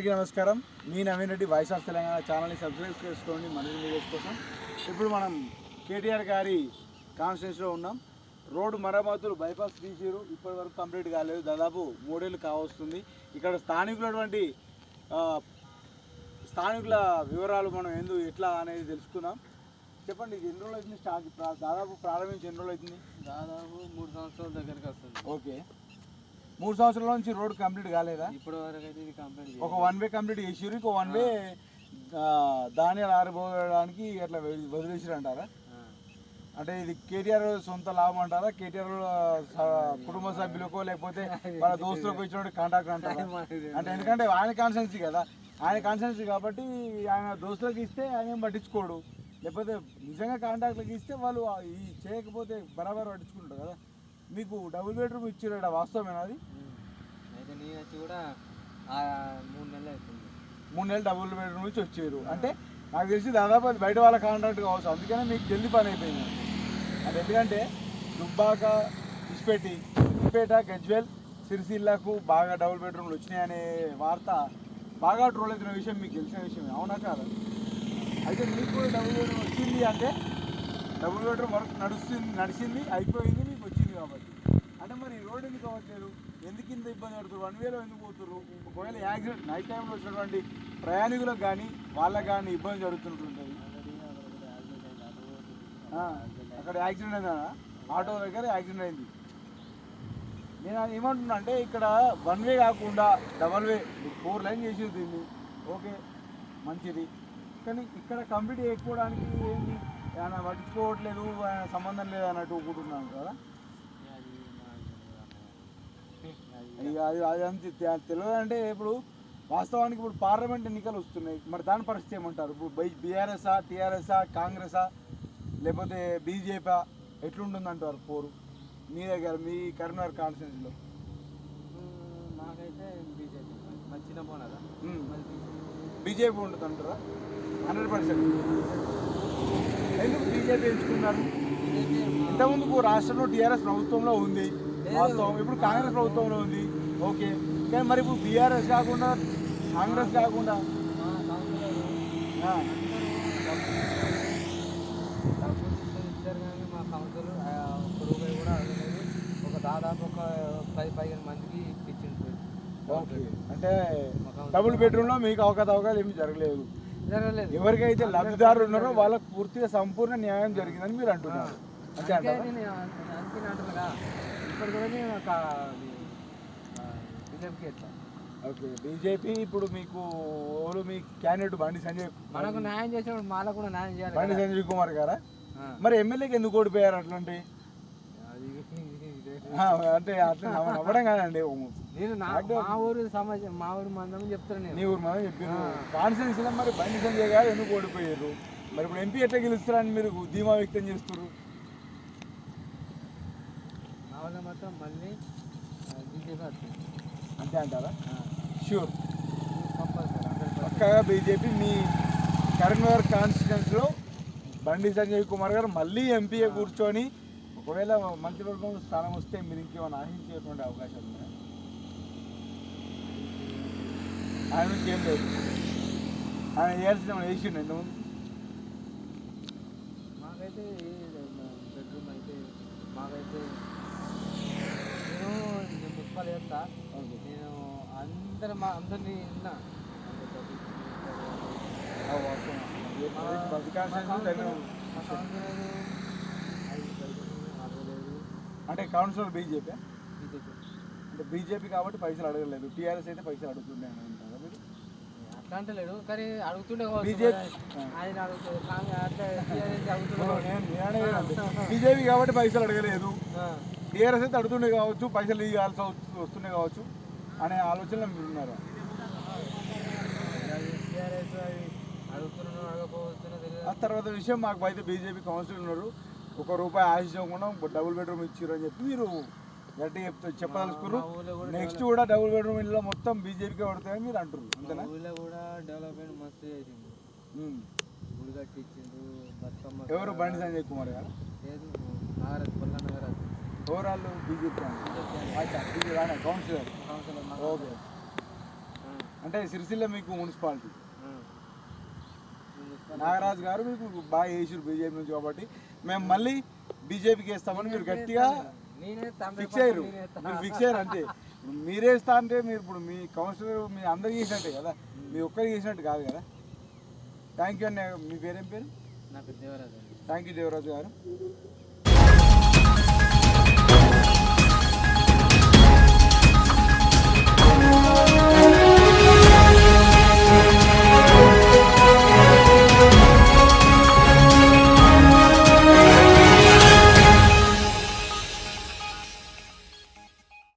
అందరికీ నమస్కారం. మీ నవీన్ రెడ్డి వాయిస్ ఆఫ్ తెలంగాణ ఛానల్ని సబ్స్క్రైబ్ చేసుకోండి. మరిన్ని వీడియోస్ కోసం ఇప్పుడు మనం కేటీఆర్ గారి కాన్స్టిట్యూన్సీలో ఉన్నాం. రోడ్డు మరమ్మతులు బైపాస్ తీసిరు. ఇప్పటి వరకు కంప్లీట్ కాలేదు. దాదాపు మూడేళ్ళు కావస్తుంది. ఇక్కడ స్థానికులటువంటి స్థానికుల వివరాలు మనం ఎందు ఎట్లా అనేది తెలుసుకుందాం. చెప్పండి ఇది ఎన్ని రోజులు అవుతుంది స్టార్ట్? దాదాపు ప్రారంభించి ఎన్ని రోజులు అవుతుంది దాదాపు మూడు సంవత్సరాల దగ్గరికి వస్తుంది. ఓకే. మూడు సంవత్సరాల నుంచి రోడ్ కంప్లీట్ కాలేదా? కంప్లీట్ ఒక వన్ వే కంప్లీట్ చేసిరు ఇంకో వన్ వే ధాన్యాలు ఆరిపోవడానికి అట్లా వదిలి- వదిలేసిరు అంటారా అంటే ఇది కేటీఆర్ సొంత లాభం అంటారా? కేటీఆర్ కుటుంబ సభ్యులకో లేకపోతే వాళ్ళ దోస్తులకు ఇచ్చినట్టు కాంటాక్ట్ అంటారా? అంటే ఎందుకంటే ఆయన కాన్సెన్సీ కదా. ఆయన కాన్సెన్సీ కాబట్టి ఆయన దోస్తులకు ఇస్తే ఆయన ఏం పట్టించుకోడు. లేకపోతే నిజంగా కాంటాక్ట్లకు ఇస్తే వాళ్ళు ఈ చేయకపోతే బరాబర్ పట్టించుకుంటారు కదా. మీకు డబుల్ బెడ్రూమ్ ఇచ్చిరట వాస్తవమేనా అది? నేను వచ్చి కూడా మూడు నెలలు అవుతుంది. మూడు నెలలు డబుల్ బెడ్రూమ్ నుంచి వచ్చారు. అంటే నాకు తెలిసి దాదాపు అది బయట వాళ్ళ కాంట్రాక్ట్ కావచ్చు. అందుకనే మీకు జల్దీ పని అయిపోయింది. అది ఎందుకంటే దుబ్బాక ఇస్పేటి ఇస్పేట గజ్వేల్ సిరిసిల్లాకు బాగా డబుల్ బెడ్రూమ్లు వచ్చినాయనే వార్త బాగా ట్రోల్ అవుతున్న విషయం మీకు తెలిసిన విషయం. అవునా కాదు? అయితే మీకు కూడా డబుల్ బెడ్రూమ్ వచ్చింది అంటే డబుల్ బెడ్రూమ్ వర్క్ నడుస్తుంది నడిచింది అయిపోయింది మీకు వచ్చింది కాబట్టి. అంటే మరి ఈ రోడ్ ఎందుకు అవ్వట్లేదు? ఎందుకు ఇంత ఇబ్బంది పడుతున్నారు? వన్ వేలో ఎందుకు పోతున్నారు? ఒకవేళ యాక్సిడెంట్ నైట్ టైంలో వచ్చినటువంటి ప్రయాణికులకు కానీ వాళ్ళకి కానీ ఇబ్బంది జరుగుతుంటుంది అక్కడ యాక్సిడెంట్ అయిందా? ఆటో దగ్గర యాక్సిడెంట్ అయింది. నేను అది ఏమంటున్నా అంటే ఇక్కడ వన్ వే కాకుండా డబల్ వే ఫోర్ లైన్ చేసి దీన్ని. ఓకే మంచిది. కానీ ఇక్కడ కంప్లీట్ చేయకపోవడానికి ఏంటి ఆయన పట్టించుకోవట్లేదు సంబంధం లేదు అన్నట్టు ఒప్పుకుంటున్నాను కదా అది ఇక అది అది అంత తె- తెలియదు అంటే ఇప్పుడు వాస్తవానికి ఇప్పుడు పార్లమెంట్ ఎన్నికలు వస్తున్నాయి. మరి దాని పరిస్థితి ఏమంటారు? ఇప్పుడు బై బీఆర్ఎస్ఆ టీఆర్ఎస్ఆ కాంగ్రెసా లేకపోతే బీజేపీ ఎట్లుంటుంది అంటారు పోరు? మీ దగ్గర మీ కరీంనగర్ కాన్స్టిట్యూన్సీలో? మాకైతే బీజేపీ. మంచి చిన్న పోనదా బీజేపీ. ఉంటుంది అంటారా హండ్రెడ్ పర్సెంట్. ఎందుకు బీజేపీ ఎంచుకున్నారు? ఇంతకుముందుకు రాష్ట్రంలో టీఆర్ఎస్ ప్రభుత్వంలో ఉంది. వాస్తవం. ఇప్పుడు కాంగ్రెస్ ప్రభుత్వంలో ఉంది. ఓకే. కానీ మరి ఇప్పుడు బీఆర్ఎస్ కాకుండా కాంగ్రెస్ కాకుండా. మా రూపాయి కూడా అడగలేదు ఒక దాదాపు ఒక పది పదిహేను మందికి ఇప్పించింది అంటే డబుల్ బెడ్రూమ్లో మీకు అవకతవకాలు ఏమి జరగలేదు. జరగలేదు. ఎవరికైతే లబ్ధిదారులు ఉన్నారో వాళ్ళకు పూర్తిగా సంపూర్ణ న్యాయం జరిగిందని మీరు అంటున్నారు. ఇప్పుడు కూడా నేను ఒక బీజేపీకి ఎట్లా? ఓకే బీజేపీ ఇప్పుడు మీకు ఎవరు మీ క్యాండిడేట్ బండి సంజయ్ మనకు న్యాయం చేసినప్పుడు మాలకు కూడా న్యాయం చేయాలి బండి. సంజయ్ కుమార్ గారా. మరి ఎమ్మెల్యేకి ఎందుకు ఓడిపోయారు అట్లాంటి? అంటే అట్లా నవ్వడం కాదండి. నేను మా ఊరు సమాజం మా ఊరు మందం చెప్తాను నేను. నీ ఊరు మనం చెప్పారు. కాన్స్టిట్యూన్సీలో మరి బండి సంజయ్ గారు ఎందుకు ఓడిపోయారు? మరి ఇప్పుడు ఎంపీ ఎట్లా గెలుస్తారని మీరు ధీమా వ్యక్తం చేస్తారు వల్ల మాత్రం మళ్ళీ బీజేపీ వస్తుంది. అంతే అంటారా? షూర్ పక్కాగా బీజేపీ మీ కరీంనగర్ కాన్స్టిట్యున్సీలో బండి సంజయ్ కుమార్ గారు మళ్ళీ ఎంపీఏ కూర్చొని ఒకవేళ మంత్రివర్గం స్థానం వస్తే మీరు ఇంకేమైనా ఆశించేటువంటి అవకాశాలు ఉన్నాయా? ఆయన నుంచి ఏం లేదు. ఆయన చేయాల్సిన వేసిండు ఎంతమంది మాకైతే బెడ్రూమ్ అయితే మాకైతే నేను నేను మున్సిపల్ చేస్తా ఓకే. నేను అందరు మా అందరినీ విన్నా అంటే కౌన్సిలర్ బీజేపీ? బీజేపీ. అంటే బీజేపీ కాబట్టి పైసలు అడగలేదు. టీఆర్ఎస్ అయితే పైసలు అడుగుతుండే అని అంటారా మీరు? అట్లా అంటలేడు కానీ అడుగుతుండే ఆయన అడుగుతుండే. బీజేపీ కాబట్టి పైసలు అడగలేదు. టీఆర్ఎస్ అయితే అడుగుతుండే కావచ్చు పైసలు ఇవ్వాల్సి వస్తు- వస్తుండే కావచ్చు. అనే ఆలోచనలో మీరు ఉన్నారు అది ఆ తర్వాత విషయం మాకు అయితే బీజేపీ కౌన్సిలర్ ఉన్నారు. ఒక రూపాయి ఆశించకుండా డబుల్ బెడ్రూమ్ ఇచ్చారు అని చెప్పి మీరు గట్టి చెప్తా చెప్పదలుచుకున్నారు. నెక్స్ట్ కూడా డబుల్ బెడ్రూమ్ ఇల్లు మొత్తం బీజేపీకే పడతాయని మీరు అంటారు అంతేనా? కూడా డెవలప్మెంట్ మస్తు ఎవరు బండి సంజయ్ కుమార్ గారు? లేదు ఓవరాల్ బీజేపీ కౌన్సిలర్ ఓకే. అంటే సిరిసిల్ల మీకు మున్సిపాలిటీ. నాగరాజు గారు మీకు బాగా చేసారు బీజేపీ నుంచి కాబట్టి మేము మళ్ళీ బీజేపీకి వేస్తామని మీరు గట్టిగా ఫిక్స్ అయ్యారు మీరు ఫిక్స్ అయ్యారు అంతే. ఇప్పుడు మీరే ఇస్తా అంటే మీరు ఇప్పుడు మీ కౌన్సిలర్ మీ అందరికి చేసినట్టే కదా. మీ ఒక్కరికి చేసినట్టు కాదు కదా. థ్యాంక్ యూ అండి మీ పేరేం పేరు? నాకు దేవరాజు థ్యాంక్ యూ దేవరాజు గారు.